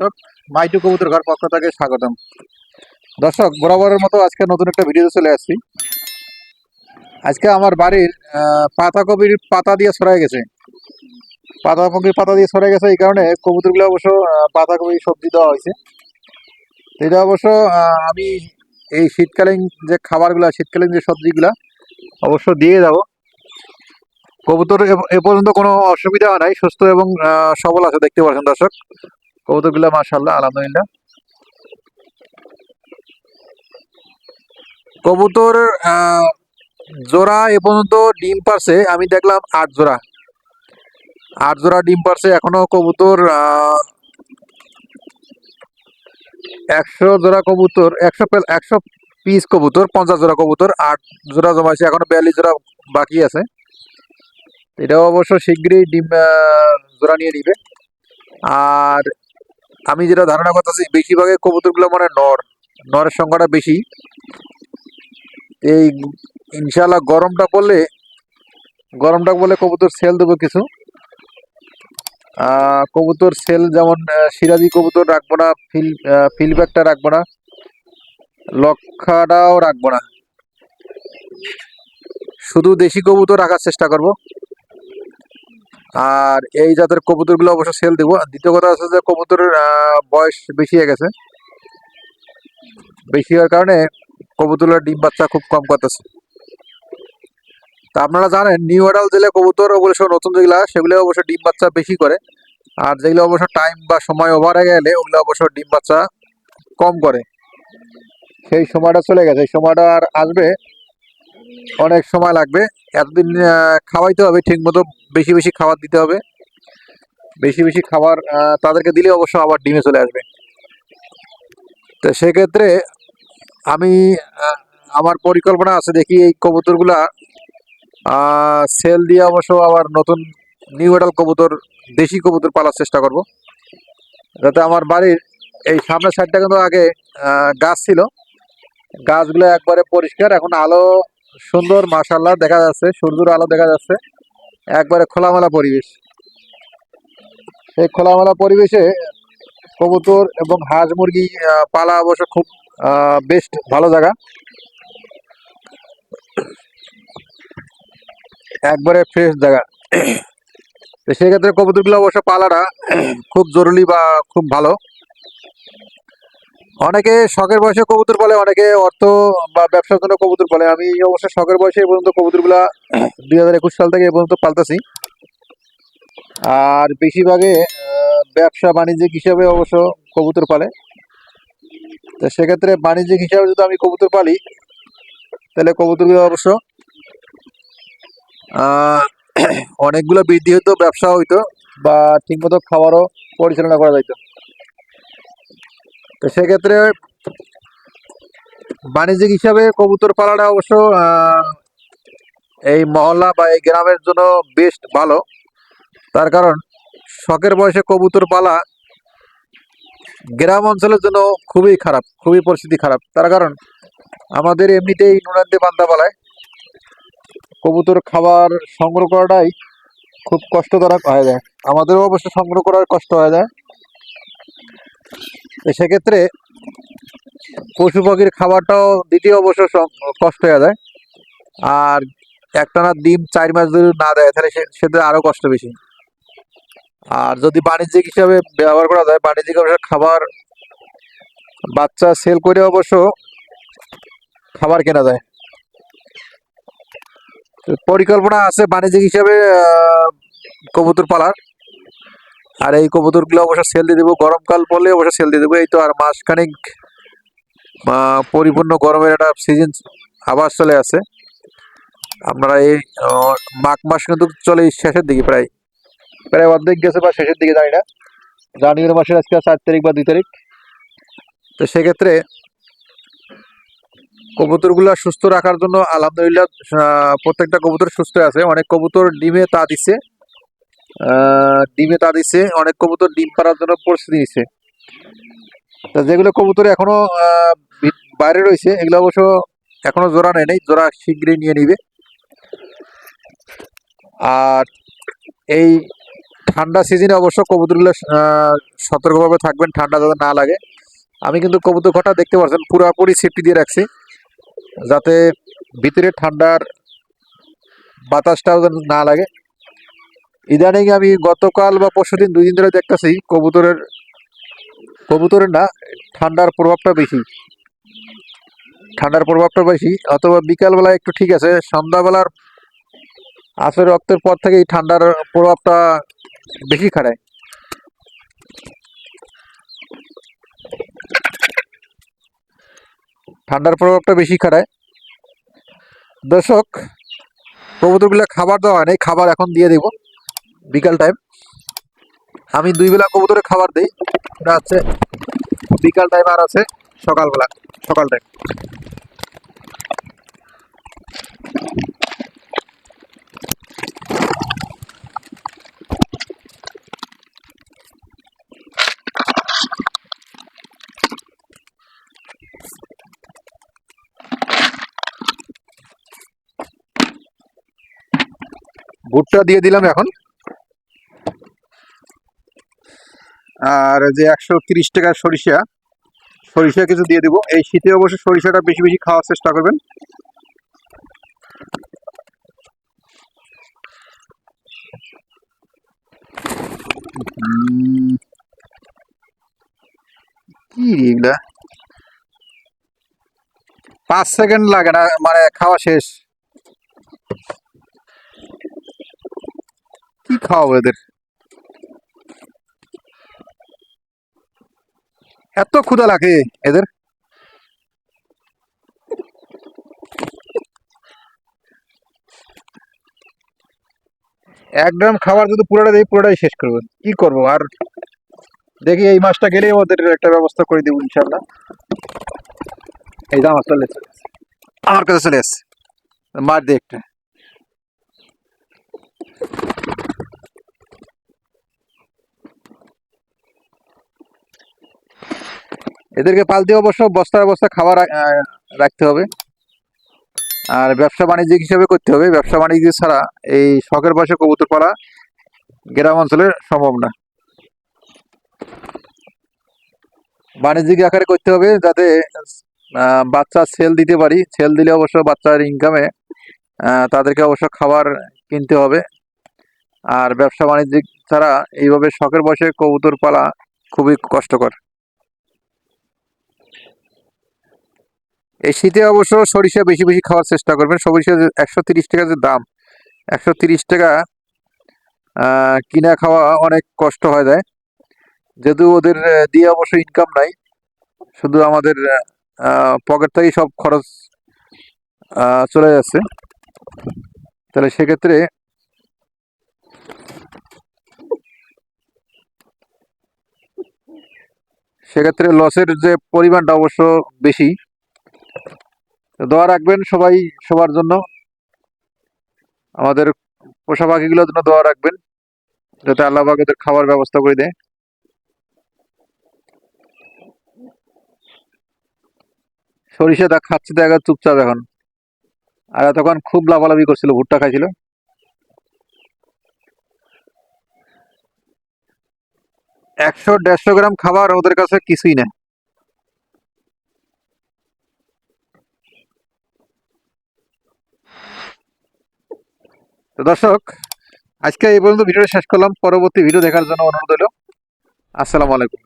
দর্শক, মাইটু কবুতর ঘর পক্ষ থেকে স্বাগতম। দর্শক, বরাবরের মতো আজকে নতুন একটা ভিডিও চলে আসছি। আজকে আমার বাড়ির পাতাকপির পাতা দিয়ে ছড়াই গেছে। পাতাকপির পাতা দিয়ে ছড়াই গেছে এই কারণে কবুতরগুলো অবশ্য পাতাকপি সবজি দেওয়া হয়েছে। এটা অবশ্য আমি এই শীতকালীন যে খাবারগুলো, শীতকালীন যে সবজিগুলা, অবশ্য দিয়ে যাব। কবুতর এ- পর্যন্ত কোনো অসুবিধা নাই, সুস্থ এবং সবল আছে, দেখতে পাচ্ছেন দর্শক। কবুতরগুলো মাশাল্লাহ আলহামদুলিল্লাহ। কবুতর জোড়া এ পর্যন্ত ডিম পারছে, আমি দেখলাম আট জোড়া। আট জোড়া ডিম পারছে, এখনও কবুতর একশো জোড়া কবুতর, একশো একশো পিস কবুতর, পঞ্চাশ জোড়া কবুতর, আট জোড়া জমাইছে এখনও বিয়াল্লিশ জোড়া বাকি আছে। এটাও অবশ্য শীঘ্রই ডিম জোড়া নিয়ে নিবে। আর আমি যেটা ধারণা করতেছি বেশিরভাগের কবুতরগুলো মানে নর। নরের সংখ্যাটা বেশি। এই ইনশাল্লাহ গরমটা পড়লে গরমটা পড়লে কবুতর সেল দেবো কিছু। কবুতর সেল যেমন সিরাজি কবুতর রাখব না, ফিল ফিলব্যাকটা রাখব না, লক্ষাটাও রাখব না। শুধু দেশি কবুতর রাখার চেষ্টা করব। আর এই জাতের কবুতরগুলো অবশ্য সেল দেবো। দ্বিতীয় কথা হচ্ছে যে কবুতরের বয়স বেশি হয়ে গেছে। বেশি হওয়ার কারণে কবুতরের ডিম বাচ্চা খুব কম করতেছে। তা আপনারা জানেন নিউ অ্যাডাল দিলে কবুতর অবশ্য নতুন যেগুলা, সেগুলো অবশ্য ডিম বাচ্চা বেশি করে। আর যেগুলো অবশ্য টাইম বা সময় ওভার হয়ে গেলে, ওগুলো অবশ্য ডিম বাচ্চা কম করে। সেই সময়টা চলে গেছে। এই সময়টা আর আসবে অনেক সময় লাগবে। এতদিন খাওয়াইতে হবে ঠিক মতো বেশি বেশি খাবার দিতে হবে। বেশি বেশি খাবার তাদেরকে দিলে অবশ্য আবার ডিমে চলে আসবে। তো সেক্ষেত্রে আমি আমার পরিকল্পনা আছে দেখি এই কবুতরগুলা সেল দিয়ে অবশ্য আবার নতুন নিউ এডাল কবুতর, দেশি কবুতর পালার চেষ্টা করব। যাতে আমার বাড়ির এই সামনের সাইডটা কিন্তু আগে গাছ ছিল। গাছগুলো একবারে পরিষ্কার, এখন আলো সুন্দর মাশাল্লাহ দেখা যাচ্ছে, সূর্যের আলো দেখা যাচ্ছে। একবারে খোলামেলা পরিবেশ। এই খোলামেলা পরিবেশে কবুতর এবং হাঁস মুরগি পালা অবশ্য খুব বেস্ট ভালো জায়গা। একবারে ফ্রেশ জায়গা। তো সেক্ষেত্রে কবুতরগুলো অবশ্য পালাটা খুব জরুরি বা খুব ভালো। অনেকে শখের বয়সে কবুতর বলে অনেকে অর্থ বা ব্যবসার জন্য কবুতর বলে আমি অবশ্য শখের বয়সে এই পর্যন্ত কবুতরগুলা দুই হাজার একুশ সাল থেকে এই পর্যন্ত পাল্টাছি আর বেশিরভাগে ব্যবসা বাণিজ্যিক হিসাবে অবশ্য কবুতর পালে। তো সেক্ষেত্রে বাণিজ্যিক হিসাবে যদি আমি কবুতর পালি, তাহলে কবুতরগুলো অবশ্য অনেকগুলো বৃদ্ধি হতো ব্যবসা হইতো বা ঠিকমতো খাবারও পরিচালনা করা যাইতো। তো সেক্ষেত্রে বাণিজ্যিক হিসাবে কবুতর পালাটা অবশ্য এই মহল্লা বা এই গ্রামের জন্য বেস্ট ভালো। তার কারণ, শখের বয়সে কবুতর পালা গ্রাম অঞ্চলের জন্য খুবই খারাপ, খুবই পরিস্থিতি খারাপ। তার কারণ, আমাদের এমনিতেই নুনান্তে বান্দা পালায় কবুতর খাবার সংগ্রহ করাটাই খুব কষ্টদায়ক হয়ে যায়। আমাদেরও অবশ্য সংগ্রহ করার কষ্ট হয়ে যায়। সেক্ষেত্রে পশু পাখির খাবারটাও দ্বিতীয় অবশ্য কষ্ট হয়ে যায়। আর একটানা ডিম চার মাস ধরে না দেয়, তাহলে সেটা আরও কষ্ট বেশি। আর যদি বাণিজ্যিক হিসাবে ব্যবহার করা যায়, বাণিজ্যিক অবশ্য খাবার বাচ্চা সেল করে অবশ্য খাবার কেনা যায়। পরিকল্পনা আছে বাণিজ্যিক হিসাবে কবুতর পালার। আর এই কবুতরগুলো অবশ্য সেল দিয়ে দেবো। গরমকাল পড়লে অবশ্য সেল দিয়ে দেবো। এই তো আর মাসখানিক পরিপূর্ণ গরমের একটা সিজন আবার চলে আসে। আপনারা এই মাঘ মাস কিন্তু চলে শেষের দিকে প্রায়। প্রায় অর্ধেক গেছে বা শেষের দিকে, জানি না। জানুয়ারি মাসের আজকে চার তারিখ বা দুই তারিখ। তো সেক্ষেত্রে কবুতরগুলা সুস্থ রাখার জন্য আলহামদুলিল্লাহ প্রত্যেকটা কবুতর সুস্থ আছে। অনেক কবুতর ডিমে তা দিচ্ছে ডিমে তা দিচ্ছে অনেক কবুতর ডিম পাড়ার জন্য প্রস্তুতি নিচ্ছে তা যেগুলো কবুতর এখনও বাইরে রয়েছে, এগুলো অবশ্য এখনও জোড়া নেয় নাই, জোড়া শীঘ্রই নিয়ে নিবে। আর এই ঠান্ডা সিজনে অবশ্য কবুতরগুলো সতর্কভাবে থাকবেন, ঠান্ডা যাতে না লাগে। আমি কিন্তু কবুতর ঘটা দেখতে পাচ্ছেন পুরোপুরি সেফটি দিয়ে রাখছি, যাতে ভিতরে ঠান্ডার বাতাসটাও না লাগে। ইদানিং আমি গতকাল বা দুই দিন ধরে দেখতেছি, কবুতরের কবুতরের না, ঠান্ডার প্রভাবটা বেশি। ঠান্ডার প্রভাবটা বেশি, অথবা বিকালবেলা একটু ঠিক আছে, সন্ধ্যাবেলার আসর রক্তের পর থেকে এই ঠান্ডার প্রভাবটা বেশি খাড়ায় ঠান্ডার প্রভাবটা বেশি খাড়ায় দর্শক, কবুতরগুলো খাবার দেওয়া হয় খাবার এখন দিয়ে দেব। বিকাল টাইম আমি দুই বেলা কবুতরে খাবার দিই। এটা আছে বিকাল টাইম আর আছে সকালবেলা, সকাল টাইম ভুট্টা দিয়ে দিলাম এখন। আর যে একশো তিরিশ টাকার সরিষা সরিষা কিছু দিয়ে দিব। এই শীতে অবশ্য সরিষাটা বেশি বেশি খাওয়ার চেষ্টা করবেন। পাঁচ সেকেন্ড লাগে না মানে খাওয়া শেষ। কি খাওয়াবো এদের? এত ক্ষুধা লাগে এদের। এক গ্রাম খাবার যদি পুরোটা দিই, পুরোটাই শেষ করব। কি করব? আর দেখি এই মাছটা গেলে ওদের একটা ব্যবস্থা করে দেবো ইনশাল্লাহ এই দাম চলে আমার কাছে চলে এসছে। মার দিয়ে একটা। এদেরকে পালতে অবশ্য বস্তায় বস্তা খাবার রাখতে হবে। আর ব্যবসা বাণিজ্যিক হিসাবে করতে হবে। ব্যবসা বাণিজ্য ছাড়া এই শখের বয়সে কবুতর পালা গ্রাম অঞ্চলে সম্ভব না। বাণিজ্যিক আকারে করতে হবে যাতে বাচ্চা সেল দিতে পারি। সেল দিলে অবশ্য বাচ্চার ইনকামে তাদেরকে অবশ্য খাবার কিনতে হবে। আর ব্যবসা বাণিজ্যিক ছাড়া এইভাবে শখের বয়সে কবুতর পালা খুবই কষ্টকর। এই শীতে অবশ্য সরিষা বেশি বেশি খাওয়ার চেষ্টা করবেন। সরিষা একশো তিরিশ টাকা যে দাম, একশো তিরিশ টাকা কিনা খাওয়া অনেক কষ্ট হয়ে যায়। যেহেতু ওদের দিয়ে অবশ্য ইনকাম নাই, শুধু আমাদের পকেট থেকেই সব খরচ চলে যাচ্ছে। তাহলে সেক্ষেত্রে সেক্ষেত্রে লসের যে পরিমাণটা অবশ্য বেশি দোয়া রাখবেন সবাই সবার জন্য। আমাদের পোষা পাখিগুলোর জন্য দোয়া রাখবেন, যাতে আল্লাহ ওদের খাবার ব্যবস্থা করে দেয়। সরিষা দা খাচ্ছে দেখা চুপচাপ এখন। আর তখন খুব লাভালাভি করছিল, ভুট্টা খাইছিল। একশো দেড়শো গ্রাম খাবার ওদের কাছে কিছুই না তো দর্শক, আজকে এই পর্যন্ত ভিডিওটা শেষ করলাম। পরবর্তী ভিডিও দেখার জন্য অনুরোধ হলো আসসালামু আলাইকুম।